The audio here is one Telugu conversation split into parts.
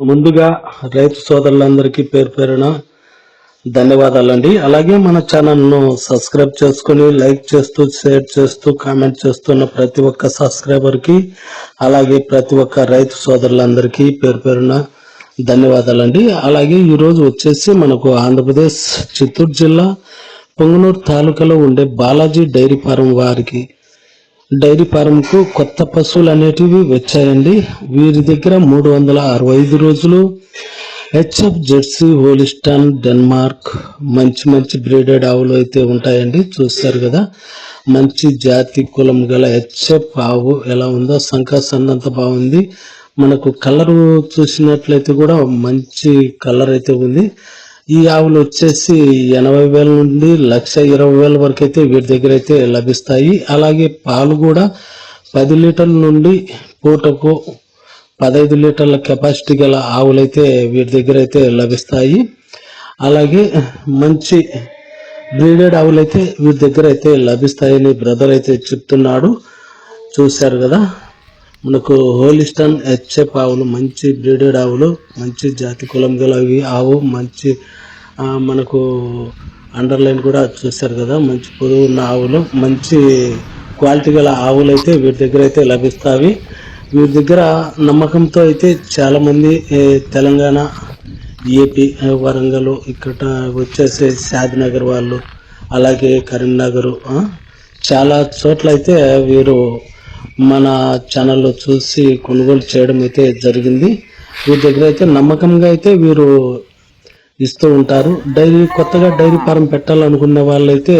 ముందుగా రైతు సోదరులందరికీ పేరు పేరున ధన్యవాదాలండి. అలాగే మన ఛానల్ను సబ్స్క్రైబ్ చేసుకుని లైక్ చేస్తూ షేర్ చేస్తూ కామెంట్ చేస్తున్న ప్రతి ఒక్క సబ్స్క్రైబర్కి అలాగే ప్రతి ఒక్క రైతు సోదరులందరికీ పేరు పేరున ధన్యవాదాలండి. అలాగే ఈరోజు వచ్చేసి మనకు ఆంధ్రప్రదేశ్ చిత్తూరు జిల్లా పొంగనూరు తాలూకాలో ఉండే బాలాజీ డైరీ ఫారం వారికి డైరీ ఫారంకు కొత్త పశువులు అనేటివి వచ్చాయండి. వీరి దగ్గర మూడు వందల అరవై ఐదు రోజులు హెచ్ఎఫ్ జెర్సీ హోలిస్టాన్ డెన్మార్క్ మంచి మంచి బ్రీడెడ్ ఆవులు అయితే ఉంటాయండి. చూస్తారు కదా మంచి జాతి కులం గల హెచ్ఎఫ్ ఆవు ఎలా ఉందో సంఖ సన్నంత బాగుంది. మనకు కలరు చూసినట్లయితే కూడా మంచి కలర్ అయితే ఉంది. ఈ ఆవులు వచ్చేసి ఎనభై వేల నుండి లక్ష ఇరవై వేల వరకు అయితే వీటి దగ్గర అయితే లభిస్తాయి. అలాగే పాలు కూడా పది లీటర్ల నుండి పూటకు పదహైదు లీటర్ల కెపాసిటీ గల ఆవులైతే వీటి దగ్గర అయితే లభిస్తాయి. అలాగే మంచి బ్రీడెడ్ ఆవులైతే వీటి దగ్గర అయితే లభిస్తాయని బ్రదర్ అయితే చెప్తున్నాడు. చూశారు కదా? మనకు హోలిస్టన్ హెచ్ఎఫ్ ఆవులు మంచి బ్రీడెడ్ ఆవులు మంచి జాతి కులం గల ఆవు మంచి మనకు అండర్లైన్ కూడా చూస్తారు కదా మంచి పొదువు ఉన్న ఆవులు మంచి క్వాలిటీ గల ఆవులు అయితే వీటి దగ్గర అయితే లభిస్తాయి. వీటి దగ్గర నమ్మకంతో అయితే చాలామంది తెలంగాణ ఏపీ వరంగల్ ఇక్కడ వచ్చేసి షాద్నగర్ వాళ్ళు అలాగే కరీంనగర్ చాలా చోట్ల అయితే వీరు మన ఛానల్లో చూసి కొనుగోలు చేయడం అయితే జరిగింది. వీరి దగ్గర అయితే నమ్మకంగా అయితే వీరు ఇస్తూ ఉంటారు. డైరీ కొత్తగా డైరీ ఫారం పెట్టాలనుకునే వాళ్ళైతే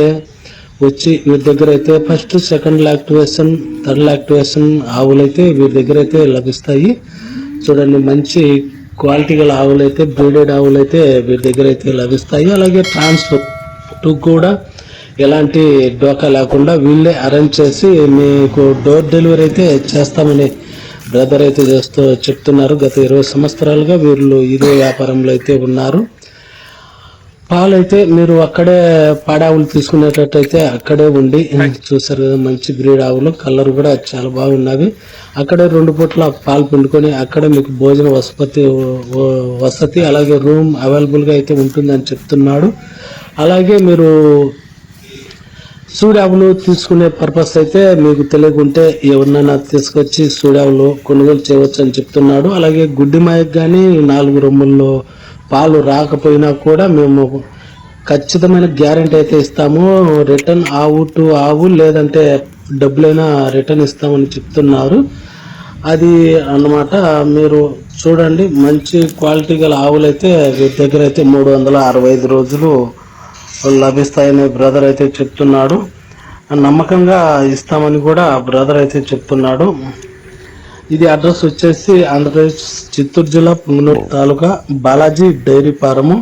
వచ్చి వీరి దగ్గర అయితే first second lactation third lactation ఆవులైతే వీరి దగ్గర అయితే లభిస్తాయి. చూడండి మంచి క్వాలిటీ గల ఆవులైతే బ్రీడెడ్ ఆవులైతే వీరి దగ్గర అయితే లభిస్తాయి. అలాగే ట్రాన్స్పోర్ట్ కూడా ఎలాంటి డోకా లేకుండా వీళ్ళే అరేంజ్ చేసి మీకు డోర్ డెలివరీ అయితే చేస్తామని బ్రదర్ అయితే చేస్తూ చెప్తున్నారు. గత ఇరవై సంవత్సరాలుగా వీళ్ళు ఇదే వ్యాపారంలో అయితే ఉన్నారు. పాలైతే మీరు అక్కడే పాడావులు తీసుకునేటట్టయితే అక్కడే ఉండి చూసారు కదా మంచి బ్రీడ్ ఆవులు కలర్ కూడా చాలా బాగున్నవి. అక్కడే రెండు పూట్ల పాలు పిండుకొని అక్కడే మీకు భోజన వసతి వసతి అలాగే రూమ్ అవైలబుల్గా అయితే ఉంటుందని చెప్తున్నాడు. అలాగే మీరు సూడావులు తీసుకునే పర్పస్ అయితే మీకు తెలియకుంటే ఎవరినైనా తీసుకొచ్చి సూడావులు కొనుగోలు చేయవచ్చు అని చెప్తున్నాడు. అలాగే గుడ్డి మాయకు కానీ నాలుగు రొమ్ముల్లో పాలు రాకపోయినా కూడా మేము ఖచ్చితమైన గ్యారెంటీ అయితే ఇస్తాము. రిటర్న్ ఆవు టు ఆవు లేదంటే డబ్బులైనా రిటర్న్ ఇస్తామని చెప్తున్నారు. అది అన్నమాట. మీరు చూడండి. మంచి క్వాలిటీ గల ఆవులైతే అయితే దగ్గర అయితే మూడు వందల అరవై ఐదు రోజులు లభిస్తాయని బ్రదర్ అయితే చెప్తున్నాడు. నమ్మకంగా ఇస్తామని కూడా బ్రదర్ అయితే చెప్తున్నాడు. ఇది అడ్రస్ వచ్చేసి ఆంధ్రప్రదేశ్ చిత్తూరు జిల్లా పుంగనూరు తాలూకా బాలాజీ డైరీ ఫారము.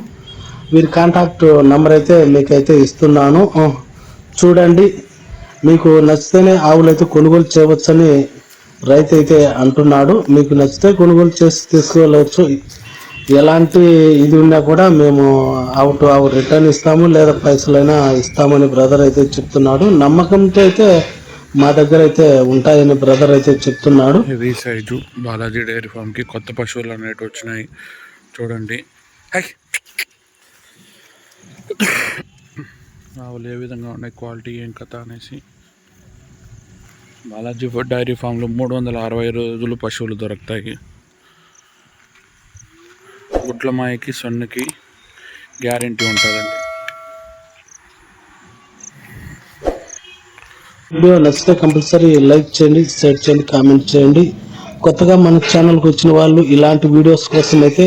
వీరి కాంటాక్ట్ నెంబర్ అయితే మీకైతే ఇస్తున్నాను. చూడండి మీకు నచ్చితేనే ఆవులు అయితే కొనుగోలు చేయవచ్చని రైతు అయితే అంటున్నాడు. మీకు నచ్చితే కొనుగోలు చేసి తీసుకెళ్ళవచ్చు ఎలాంటి ఇది ఉన్నా కూడా మేము అవుట్ ఆవు రిటర్న్ ఇస్తాము లేదా పైసలైనా ఇస్తామని బ్రదర్ అయితే చెప్తున్నాడు. నమ్మకంతో అయితే మా దగ్గర అయితే ఉంటాయని బ్రదర్ అయితే చెప్తున్నాడు. ఇది సైజు. బాలాజీ డైరీ ఫామ్కి కొత్త పశువులు అనేవి వచ్చినాయి. చూడండి. ఆవులు ఏ విధంగా ఉన్నాయి? క్వాలిటీ ఏం కథ అనేసి. బాలాజీ ఫుడ్ డైరీ ఫామ్లో మూడు వందల అరవై రోజులు పశువులు దొరుకుతాయి. గుడ్ల మాయకి సొన్నుకి గ్యారంటీ ఉంటుందండి. వీడియో నచ్చితే కంపల్సరీ లైక్ చేయండి షేర్ చేయండి కామెంట్ చేయండి. కొత్తగా మన ఛానల్కి వచ్చిన వాళ్ళు ఇలాంటి వీడియోస్ కోసం అయితే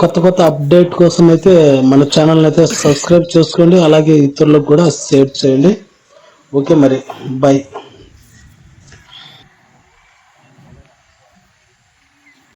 కొత్త కొత్త అప్డేట్ కోసం అయితే మన ఛానల్ని అయితే సబ్స్క్రైబ్ చేసుకోండి. అలాగే ఇతరులకు కూడా షేర్ చేయండి. ఓకే మరి బాయ్